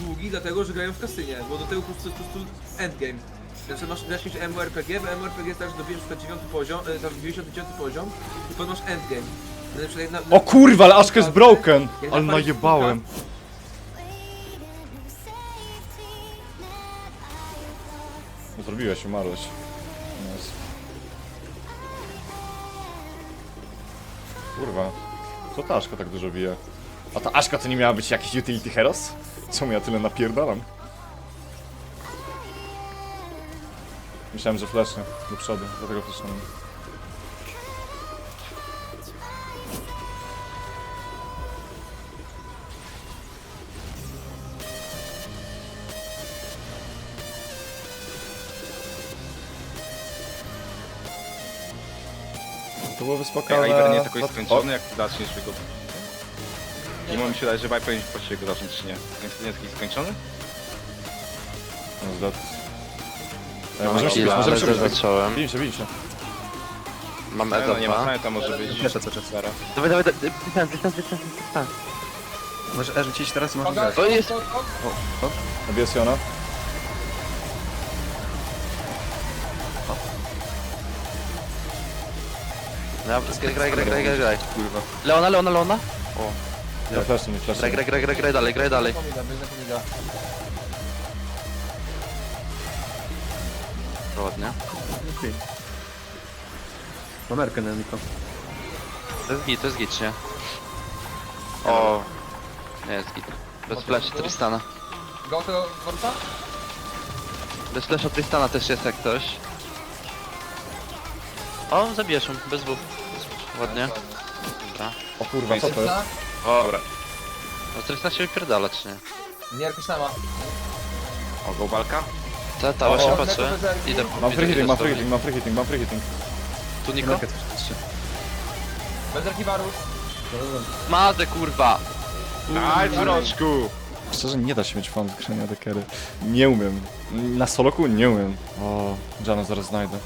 długi, dlatego że grają w kasynie, bo do tego po prostu jest po prostu endgame. Znaczy masz jakieś MMORPG, w MMORPG jest tak, że dobijesz na 9 poziom, e, tam 99 poziom i potem masz endgame. Na przykład na- O kurwa, ale Aszka jest broken! Jak Ale zapalisz najebałem. No Zrobiłeś, umarłeś. Nice. Kurwa. Co ta Aszka tak dużo bije? A ta Aszka to nie miała być jakiś utility heros? Czemu ja tyle napierdalam? Myślałem, że flesznie do przodu, dlatego fleszowałem. To byłoby spokojne. a Iber nie jest jakoś skończony, jak zaczniesz go... Nie ma mi się dać, że Viper powinien właściwie go zacząć, czy nie? Jest- nie jest jakiś skończony? No, zdat. Ej, No, możemy się bić, możemy się bić. zacząłem. Bijcie, bijcie. Mam Nie, no nie ma Edopa. sensu, to może być... Jeszcze co czas. Zara. Dawaj, dawaj, dawaj, dystans, dystans, dystans, dystans. Może E rzucić teraz i grać. To jest-. Nabiję Siona. Dobra, graj, graj, graj, graj, graj, graj. Kurwa. Leona, Leona, Leona. O, Ja flashy, nie graj, graj, graj, graj, graj dalej, graj dalej. Komida, bierze komida. Ładnie. Mam Erkę na Niko. To jest git, to jest git, nie? O, nie jest git. Bez flash Tristana. Go tego dworca? Bez flasha Tristana też jest jak ktoś. O, zabijesz ją, bez W. Ładnie. Dobra. O kurwa, co to jest? Dobra. no Tristan się wypierdala, czy nie? Nie, jakoś sama. O, go walka? Ta, ta, właśnie O, patrzę. neko. Idę, Mam idę, free hitting, mam free hitting, mam free hitting, mam free hitting. Tu Niko? Bezerki Varus. Madę, kurwa! Aj, wroczku! Szczerze nie da się mieć fan z grania dekery. Nie umiem. Na soloku nie umiem. O, Jana zaraz znajdę.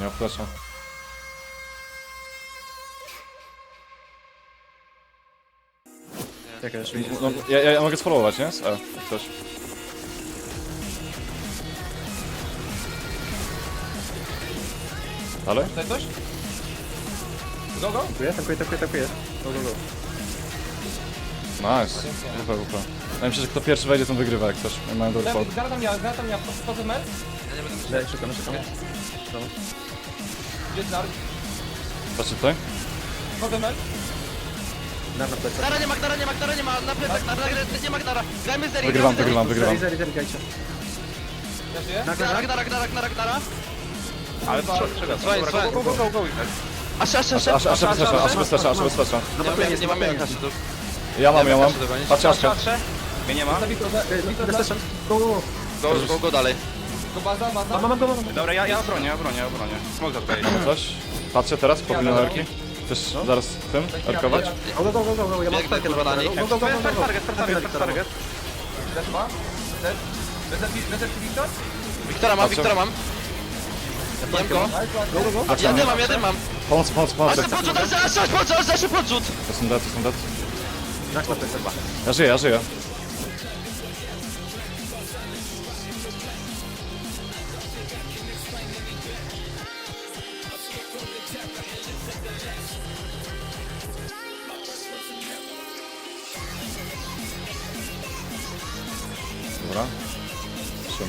Nie ma flasha. Czekaj, jeszcze No, ja, ja, ja mogę sfollowować, nie? Z E, jak coś. Ale? Tutaj coś? Go, go. Tankuję, tankuję, tankuję, tankuję. Go, go, go. Nice. Wupa. Wydaje mi się, że kto pierwszy wejdzie, ten wygrywa jak coś. Ja Mają dobry pod. Gara tam ja, gara tam ja, wchodzę mer. Daj, szukam, szukam. Gdzie jest nar? Patrzcie tutaj. Wchodzę mer. Na na plecach. Dara nie ma, Dara nie ma, Dara nie ma, na plecach, Dara nie ma, Dara. Grajmy z Eri, Wygrywam, wygrywam, wygrywam. Zeri, zeri, zeri, gajcie. Ja żyję? Na Dara, górze. Dara, Dara, Dara, Dara. Ale? Słuchaj, Dobra, słuchaj. go, go, go, go. Aż, aż, aż, Aż, aż, aż aż flasha, aż bez flasha. No Nie bo nie mam nie jak. Ja mam, ja mam. Aszka. Patrzę. Mnie nie ma. Go, go, go dalej. Go baza, baza. Mam, mam, go, mam. Dobra, ja, ja obronię, ja obronię, ja obronię. Smok za tutaj. Coś? Patrzę teraz, powinien erki. Chcesz zaraz tym erkować? Go, go, go, go, go, go. Ja mam Biegnę, kurwa, na nich. Go, go, go, go, go, go. Target, target, target, target. Zeszła. Bezerki, bezerki Wiktor? Wiktora mam. Wiktora mam. Jem go. Go, go, go. Ja nie mam, ja. Pomoc, pomoc, pomoc. Aż podrzut, aż, podrzut, aż, podrzut. To są dead, to są dead. Na na plecach. Ja żyję, ja żyję.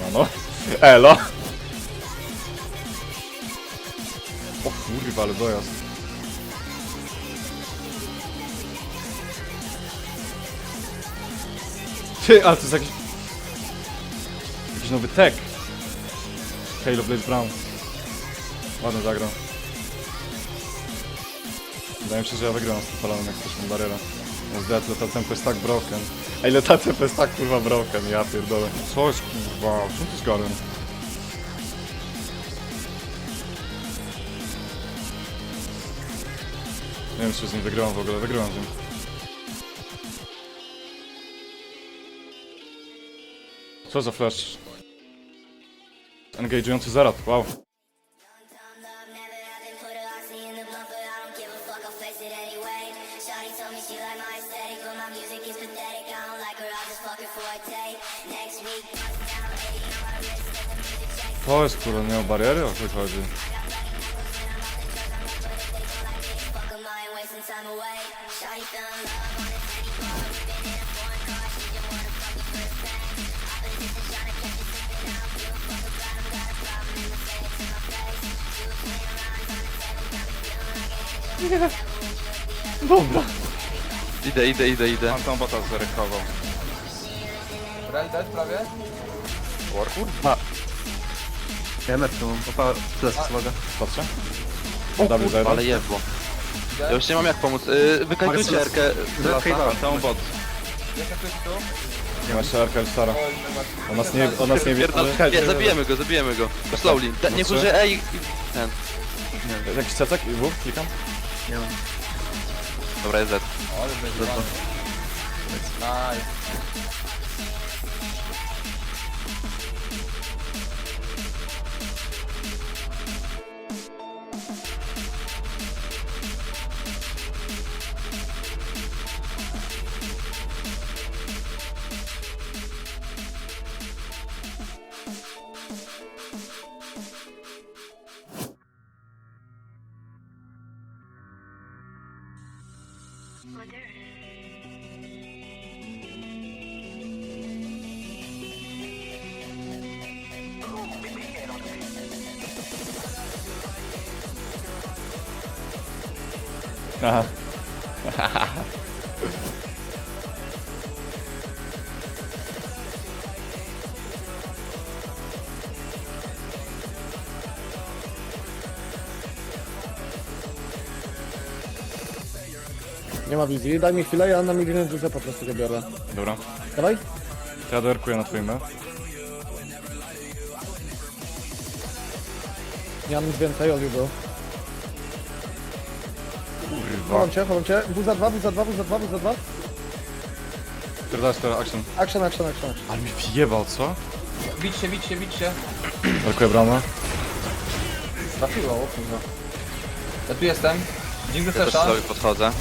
Siemano. Elo. O kurwa, ale dojazd. Ty, ale to jest jakiś... Jakiś nowy tech. Halo Blaze Brown. Ładny zagrał. Wydaje mi się, że ja wygram z tym palonem, jak ktoś mi barierę. Leta tempo jest tak broken. Ej, leta tempo jest tak kurwa broken, ja pierdolę. Co jest kurwa, co to jest garen? Nie wiem, czy z nim wygrywam w ogóle, wygrywam z nim. Co za flash? Engage'ujący zarat, wow. Kogoś, który miał bariery? O co chodzi? Nie. Dobra. Idę, idę, idę, idę. Mam tą bota zerekował. Real dead prawie? Warfur? Ja tu mam, opa, uwaga. Patrzę. O, Dawid zajdę. Ale jebło. Ja już nie mam jak pomóc. Yy, wykajtujcie Mogę Erkę z lasa. Phantom bot. Ja ktoś tu? Nie ma szerka, stara. Nie. On nas nie, on nas nie wie. Pierdol, nie, zabijemy go, zabijemy go. Slowly. Ten, niech co? użyje E i... i ten. Jakiś cecek i wów, klikam. Nie mam. Dobra, jest Z. Ale będzie ładnie. Nice. Mother. Uh-huh. Nie ma wizji, daj mi chwilę, ja na milion dużo po prostu go biorę. Dobra. Dawaj. To ja doerkuję na twoim B. Nie mam nic więcej, Oliu był. Kurwa. Chowam cię, chowam cię. W za dwa, w za dwa, w za dwa, w za dwa. Pierdolę teraz action. Action, action, action. action. Ale mi wjebał, co? Bić się, bić się, bić się. Doerkuję bramę. Trafiło, o kurwa. Ja tu jestem. Dziękuję Ja też Sesza. sobie podchodzę.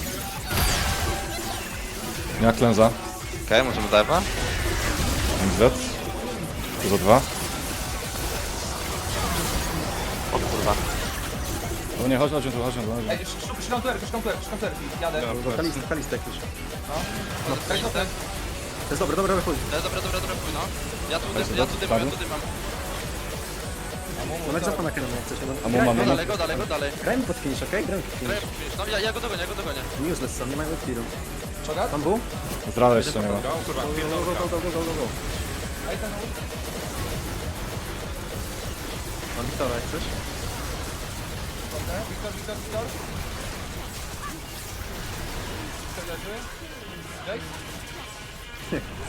Nie ma klęza. Okej, możemy dive'a? MZ. Tu za dwa. O kurwa. O nie, chodź, chodź, chodź, chodź. Ej, sz- sz- szukam tuerki, szukam tuerki, szukam tuerki. Jadę. Kalista, kalista jakiś. No, no, tak. To jest dobre, dobre, chuj. E, Dobra, dobra, dobra, pój, no. Ja tu, Weź ja tu dymam, ja tu dymam. Moment, zafa na kierunku, jak chcecie. A mu mamy, no. dalej, go dalej, go dalej. Grajmy pod finish, okej? Grajmy pod finish. No ja, ja go dogonię, ja go dogonię. Useless są, nie mają clearu. Tam był? Zdrada jeszcze nie ma. Go, kurwa, Go, go, go, go, go, go, go, go. Ej, ten Mam Wiktora, jak chcesz? Dobra, Wiktor, Wiktor, Wiktor. Wiktor leży.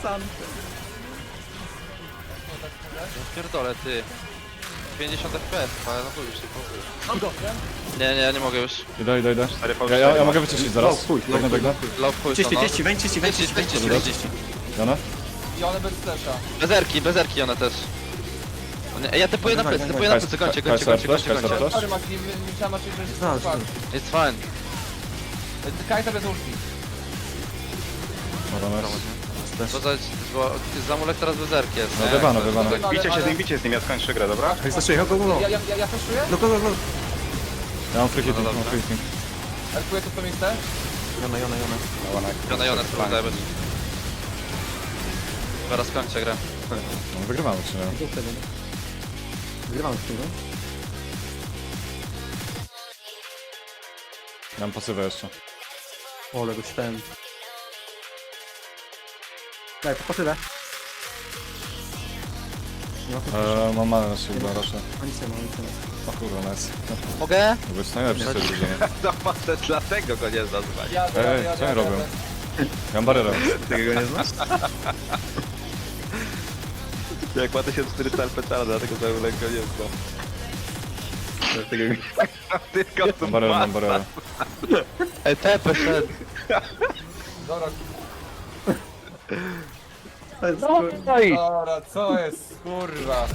Sam. Pierdolę, ty. 50 FPS, ale no chuj już się. Nie, nie, ja nie mogę już. Idę, idę, idę. 4 Ja, ja, ja mogę wyczyścić zaraz. Biegnę, biegnę. Low chuj, Czyści, no. czyści, wejdź, czyści, wejdź, czyści, wejdź, czyści, wejdź, czyści. Jana? I one bez flesza. Bez erki, bez erki one też. O nie, Ja typuję na plecy, typuję na plecy? Sorry Maki, nie chciałem Maki, że Znalazł, jest fakt. It's fine. Kajta bez ulti. Dobra, nice. Bo za, bo zamulek teraz bez erki jest, No nie? wybano, To- to- wybano. to- Bicie się z nim, bicie z nim, ja skończę grę, dobra? Jak jechać, go, go, go. Ja, ja, ja, ja flashuję? No, go, go, go. Ja mam free hitting, No mam dobra. free hitting. To w to miejsce. Jona, jona, jona. Jona, Jona, spróbuj być. Zaraz kończę grę. No, wygrywamy czy nie? Gdzie wtedy? Wygrywamy z tym, no? Mam pasywę jeszcze. O, ale go czytałem. Daj, po pasywę. Eee, mam manę na siebie, raczej. Oni sobie, oni sobie. O kurwa, ona jest. Mogę? To jest najlepszy sobie drużyny. No może dlatego go nie nazwać. Ej, co oni robią? Ja mam barierę. Ty go nie znasz? Jak ma 1400 alpetala, dlatego to go nie znam. Dlatego Tylko to Mam barierę, mam barierę. Ej, TP szedł jest, no, kurwa. No i Dobra, co jest, kurwa?